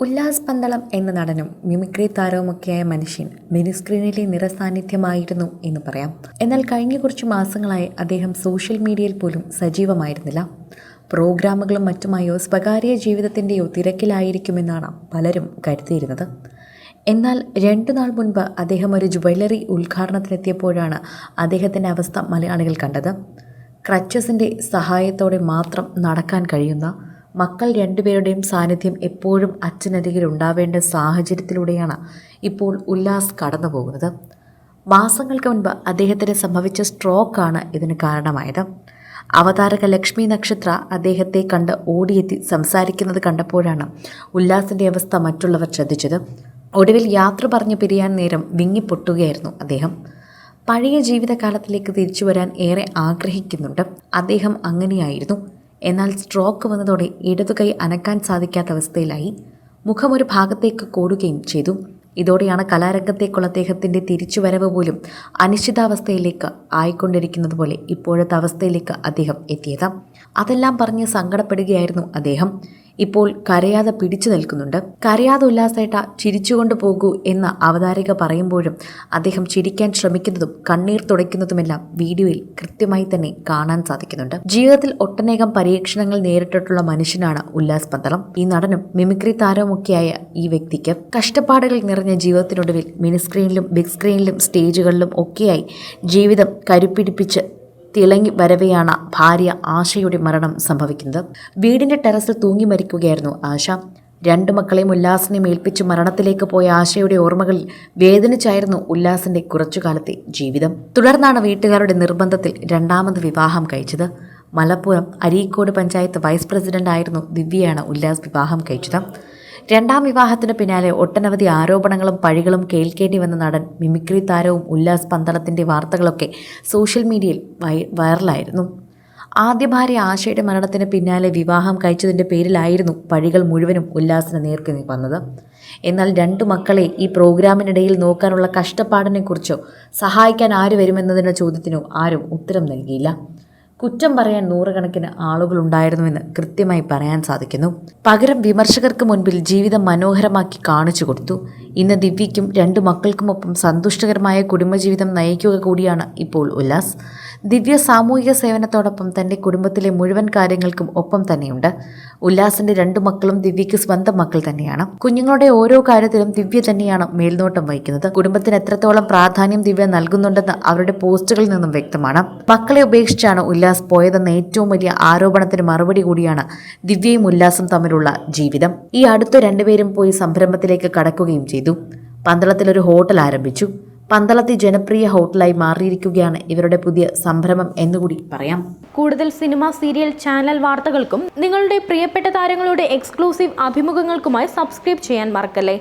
ഉല്ലാസ് പന്തളം എന്ന നടനും മിമിക്രി താരവുമൊക്കെയായ മനുഷ്യൻ മിനിസ്ക്രീനിലെ നിറസാന്നിധ്യമായിരുന്നു എന്ന് പറയാം. എന്നാൽ കഴിഞ്ഞ കുറച്ച് മാസങ്ങളായി അദ്ദേഹം സോഷ്യൽ മീഡിയയിൽ പോലും സജീവമായിരുന്നില്ല. പ്രോഗ്രാമുകളും മറ്റുമായോ സ്വകാര്യ ജീവിതത്തിന്റെയോ തിരക്കിലായിരിക്കുമെന്നാണ് പലരും കരുതിയിരുന്നത്. എന്നാൽ രണ്ടു നാൾ മുൻപ് അദ്ദേഹം ഒരു ജുവല്ലറി ഉദ്ഘാടനത്തിനെത്തിയപ്പോഴാണ് അദ്ദേഹത്തിന്റെ അവസ്ഥ മലയാളികൾ കണ്ടത്. ക്രച്ചസിന്റെ സഹായത്തോടെ മാത്രം നടക്കാൻ കഴിയുന്ന മക്കൾ രണ്ടുപേരുടെയും സാന്നിധ്യം എപ്പോഴും അച്ഛനരികിൽ ഉണ്ടാവേണ്ട സാഹചര്യത്തിലൂടെയാണ് ഇപ്പോൾ ഉല്ലാസ് കടന്നു പോകുന്നത് മാസങ്ങൾക്ക് മുൻപ് അദ്ദേഹത്തിന് സംഭവിച്ച സ്ട്രോക്കാണ് ഇതിന് കാരണമായത്. അവതാരക ലക്ഷ്മി നക്ഷത്ര അദ്ദേഹത്തെ കണ്ട് ഓടിയെത്തി സംസാരിക്കുന്നത് കണ്ടപ്പോഴാണ് ഉല്ലാസിന്റെ അവസ്ഥ മറ്റുള്ളവർ ശ്രദ്ധിച്ചത്. ഒടുവിൽ യാത്ര പറഞ്ഞ് പിരിയാൻ നേരം വിങ്ങിപ്പൊട്ടുകയായിരുന്നു അദ്ദേഹം. പഴയ ജീവിതകാലത്തിലേക്ക് തിരിച്ചു വരാൻ ഏറെ ആഗ്രഹിക്കുന്നുണ്ട്. അദ്ദേഹം അങ്ങനെയായിരുന്നു. എന്നാൽ സ്ട്രോക്ക് വന്നതോടെ ഇടതുകൈ അനക്കാൻ സാധിക്കാത്ത അവസ്ഥയിലായി. മുഖം ഒരു ഭാഗത്തേക്ക് കൂടുകയും ചെയ്തു. ഇതോടെയാണ് കലാരംഗത്തേക്കുള്ള അദ്ദേഹത്തിന്റെ തിരിച്ചുവരവ് പോലും അനിശ്ചിതാവസ്ഥയിലേക്ക് ആയിക്കൊണ്ടിരിക്കുന്നത് പോലെ ഇപ്പോഴത്തെ അവസ്ഥയിലേക്ക് അദ്ദേഹം എത്തിയത്. അതെല്ലാം പറഞ്ഞ് സങ്കടപ്പെടുകയായിരുന്നു അദ്ദേഹം. ഇപ്പോൾ കരയാതെ പിടിച്ചു നിൽക്കുന്നുണ്ട്. കരയാതെ ഉല്ലാസേട്ട ചിരിച്ചുകൊണ്ട് പോകൂ എന്ന അവതാരിക പറയുമ്പോഴും അദ്ദേഹം ചിരിക്കാൻ ശ്രമിക്കുന്നതും കണ്ണീർ തുടയ്ക്കുന്നതുമെല്ലാം വീഡിയോയിൽ കൃത്യമായി തന്നെ കാണാൻ സാധിക്കുന്നുണ്ട്. ജീവിതത്തിൽ ഒട്ടനേകം പരീക്ഷണങ്ങൾ നേരിട്ടിട്ടുള്ള മനുഷ്യനാണ് ഉല്ലാസ് പന്തളം. ഈ നടനും മിമിക്രി താരവുമൊക്കെയായ ഈ വ്യക്തിക്ക് കഷ്ടപ്പാടുകൾ നിറഞ്ഞ ജീവിതത്തിനൊടുവിൽ മിനിസ്ക്രീനിലും ബിഗ് സ്ക്രീനിലും സ്റ്റേജുകളിലും ഒക്കെയായി ജീവിതം കരുപ്പിടിപ്പിച്ച് തിളങ്ങി വരവെയാണ് ഭാര്യ ആശയുടെ മരണം സംഭവിക്കുന്നത്. വീടിന്റെ ടെറസിൽ തൂങ്ങി മരിക്കുകയായിരുന്നു ആശ. രണ്ടു മക്കളെയും ഉല്ലാസിനെയും ഏൽപ്പിച്ച് മരണത്തിലേക്ക് പോയ ആശയുടെ ഓർമ്മകളിൽ വേദനിച്ചായിരുന്നു ഉല്ലാസിന്റെ കുറച്ചുകാലത്തെ ജീവിതം. തുടർന്നാണ് വീട്ടുകാരുടെ നിർബന്ധത്തിൽ രണ്ടാമത് വിവാഹം കഴിച്ചത്. മലപ്പുറം അരീക്കോട് പഞ്ചായത്ത് വൈസ് പ്രസിഡന്റായിരുന്നു ദിവ്യയാണ് ഉല്ലാസ് വിവാഹം കഴിച്ചത്. രണ്ടാം വിവാഹത്തിന് പിന്നാലെ ഒട്ടനവധി ആരോപണങ്ങളും പഴികളും കേൾക്കേണ്ടി വന്ന നടൻ മിമിക്രി താരവും ഉല്ലാസ് പന്തളത്തിന്റെ വാർത്തകളൊക്കെ സോഷ്യൽ മീഡിയയിൽ വൈറലായിരുന്നു. ആദ്യ ഭാര്യ ആശയുടെ മരണത്തിന് പിന്നാലെ വിവാഹം കഴിച്ചതിന്റെ പേരിലായിരുന്നു പഴികൾ മുഴുവനും ഉല്ലാസിന് നേർക്ക് വന്നത്. എന്നാൽ രണ്ടു മക്കളെ ഈ പ്രോഗ്രാമിനിടയിൽ നോക്കാനുള്ള കഷ്ടപ്പാടിനെക്കുറിച്ചോ സഹായിക്കാൻ ആര് വരുമെന്നതിന്റെ ചോദ്യത്തിനോ ആരും ഉത്തരം നൽകിയില്ല. കുറ്റം പറയാൻ നൂറുകണക്കിന് ആളുകളുണ്ടായിരുന്നുവെന്ന് കൃത്യമായി പറയാൻ സാധിക്കുന്നു. പകരം വിമർശകർക്ക് മുൻപിൽ ജീവിതം മനോഹരമാക്കി കാണിച്ചു കൊടുത്തു. ഇന്ന് ദിവ്യയ്ക്കും രണ്ടു മക്കൾക്കുമൊപ്പം സന്തുഷ്ടകരമായ കുടുംബജീവിതം നയിക്കുക കൂടിയാണ് ഇപ്പോൾ ഉല്ലാസ്. ദിവ്യ സാമൂഹിക സേവനത്തോടൊപ്പം തന്റെ കുടുംബത്തിലെ മുഴുവൻ കാര്യങ്ങൾക്കും ഒപ്പം തന്നെയുണ്ട്. ഉല്ലാസിന്റെ രണ്ട് മക്കളും ദിവ്യയ്ക്ക് സ്വന്തം മക്കൾ തന്നെയാണ്. കുഞ്ഞുങ്ങളുടെ ഓരോ കാര്യത്തിലും ദിവ്യ തന്നെയാണ് മേൽനോട്ടം വഹിക്കുന്നത്. കുടുംബത്തിന് എത്രത്തോളം പ്രാധാന്യം ദിവ്യ നൽകുന്നുണ്ടെന്ന് അവരുടെ പോസ്റ്റുകളിൽ നിന്നും വ്യക്തമാണ്. മക്കളെ ഉപേക്ഷിച്ചാണ് ഉല്ലാസ് പോയതെന്ന ഏറ്റവും വലിയ ആരോപണത്തിന് മറുപടി കൂടിയാണ് ദിവ്യയും ഉല്ലാസും തമ്മിലുള്ള ജീവിതം. ഈ അടുത്ത രണ്ടുപേരും പോയി സംരംഭത്തിലേക്ക് കടക്കുകയും ചെയ്തു. പന്തളത്തിലൊരു ഹോട്ടൽ ആരംഭിച്ചു. പന്തളത്തി ജനപ്രിയ ഹോട്ടലായി മാറിയിരിക്കുകയാണ് ഇവരുടെ പുതിയ സംരംഭം എന്നുകൂടി പറയാം. കൂടുതൽ സിനിമ സീരിയൽ ചാനൽ വാർത്തകൾക്കും നിങ്ങളുടെ പ്രിയപ്പെട്ട താരങ്ങളുടെ എക്സ്ക്ലൂസീവ് അഭിമുഖങ്ങൾക്കുമായി സബ്സ്ക്രൈബ് ചെയ്യാൻ മറക്കല്ലേ?